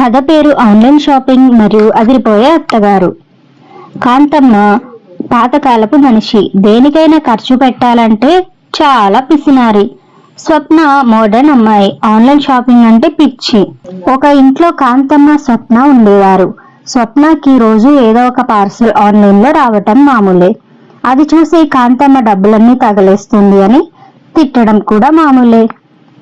కథ పేరు online shopping మరియు అదిరిపోయే అత్తగారు. కాంతమ్మ పాతకాలపు మనిషి. దేనికైనా ఖర్చు పెట్టాలంటే చాలా పిసినారి. స్వప్న మోడర్న్ అమ్మాయి. ఆన్లైన్ షాపింగ్ అంటే పిచ్చి. ఒక ఇంట్లో కాంతమ్మ స్వప్న ఉండేవారు. స్వప్నకి రోజు ఏదో ఒక పార్సల్ ఆన్లైన్లో రావటం మామూలే. అది చూసి కాంతమ్మ డబ్బులన్నీ తగలేస్తుంది అని తిట్టడం కూడా మామూలే.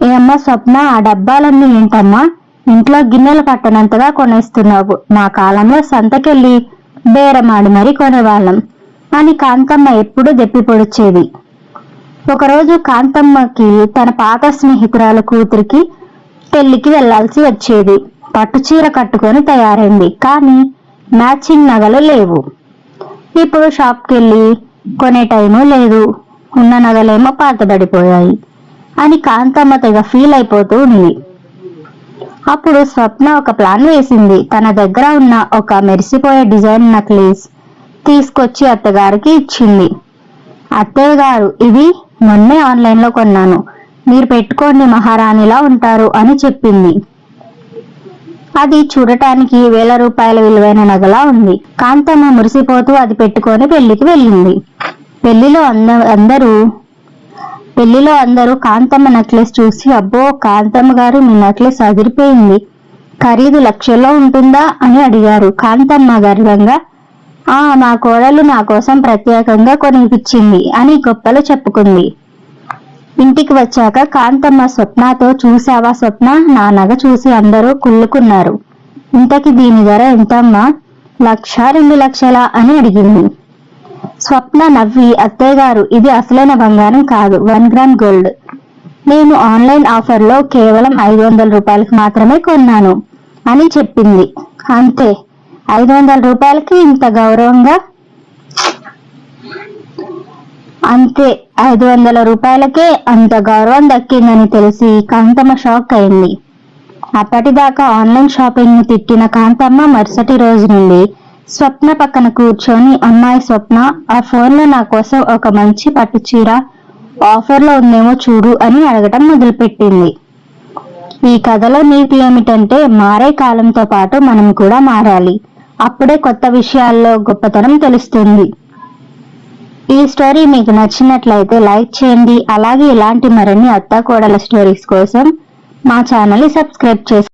ఏ అమ్మ స్వప్న ఆ డబ్బాలన్నీ ఏంటమ్మా? ఇంట్లో గిన్నెలు పట్టనంతగా కొనేస్తున్నావు. నా కాలంలో సంతకెళ్ళి బేరమాడి మరీ కొనేవాళ్ళం. అని కాంతమ్మ ఎప్పుడూ దెప్పి పొడిచేది. ఒకరోజు కాంతమ్మకి తన పాత స్నేహితురాల కూతురికి పెళ్ళికి వెళ్ళాల్సి వచ్చేది. పట్టుచీర కట్టుకొని తయారైంది. కానీ మ్యాచింగ్ నగలు లేవు. ఇప్పుడు షాప్కి వెళ్ళి కొనే టైము లేదు. ఉన్న నగలేమో పాతబడిపోయాయి. అని కాంతమ్మ తెగ ఫీల్ అయిపోతూ ఉంది. అప్పుడు స్వప్న ఒక ప్లాన్ వేసింది. తన దగ్గర ఉన్న ఒక మెరిసిపోయే డిజైన్ నక్లీస్ తీసుకొచ్చి అత్తగారికి ఇచ్చింది. అత్తయ్య గారు ఇది మొన్నే ఆన్లైన్లో కొన్నాను. మీరు పెట్టుకోండి మహారాణిలా ఉంటారు అని చెప్పింది. అది చూడటానికి వేల రూపాయల విలువైన నగలా ఉంది. కాంతమ్మ మురిసిపోతూ అది పెట్టుకొని పెళ్ళికి వెళ్ళింది. పెళ్ళిలో అందరూ పెళ్ళిలో అందరూ కాంతమ్మ నెక్లెస్ చూసి అబ్బో కాంతమ్మ గారు మీ నెక్లెస్ అదిరిపోయింది. ఖరీదు లక్షల్లో ఉంటుందా? అని అడిగారు. కాంతమ్మ గర్వంగా ఆ మా కోడలు నా కోసం ప్రత్యేకంగా కొనిపించింది అని గొప్పలు చెప్పుకుంది. ఇంటికి వచ్చాక కాంతమ్మ స్వప్నతో చూసావా స్వప్న? నా నగ చూసి అందరూ కుళ్ళుకున్నారు. ఇంతకి దీని ధర ఎంతమ్మా? లక్ష రెండు లక్షల అని అడిగింది. స్వప్న నవ్వి అత్తయ్య గారు ఇది అసలైన బంగారం కాదు వన్ గ్రామ్ గోల్డ్. నేను ఆన్లైన్ ఆఫర్లో కేవలం ఐదు వందల రూపాయలకు మాత్రమే కొన్నాను అని చెప్పింది. అంతే ఐదు వందల రూపాయలకి ఇంత గౌరవంగా? అంతే ఐదు వందల రూపాయలకే అంత గౌరవం దక్కిందని తెలిసి కాంతమ్మ షాక్ అయింది. అప్పటిదాకా ఆన్లైన్ షాపింగ్ను తిట్టిన కాంతమ్మ మరుసటి రోజు నుండి స్వప్న పక్కన కూర్చొని అమ్మాయి స్వప్న ఆ ఫోన్లో నా కోసం ఒక మంచి పట్టు చీర ఆఫర్లో ఉందేమో చూడు అని అడగటం మొదలుపెట్టింది. ఈ కథలో నీతి ఏమిటంటే మారే కాలంతో పాటు మనం కూడా మారాలి. అప్పుడే కొత్త విషయాల్లో గొప్పతనం తెలుస్తుంది. ఈ స్టోరీ మీకు నచ్చినట్లయితే లైక్ చేయండి. అలాగే ఇలాంటి మరిన్ని అత్తాకోడల స్టోరీస్ కోసం మా ఛానల్ని సబ్స్క్రైబ్ చేసుకోండి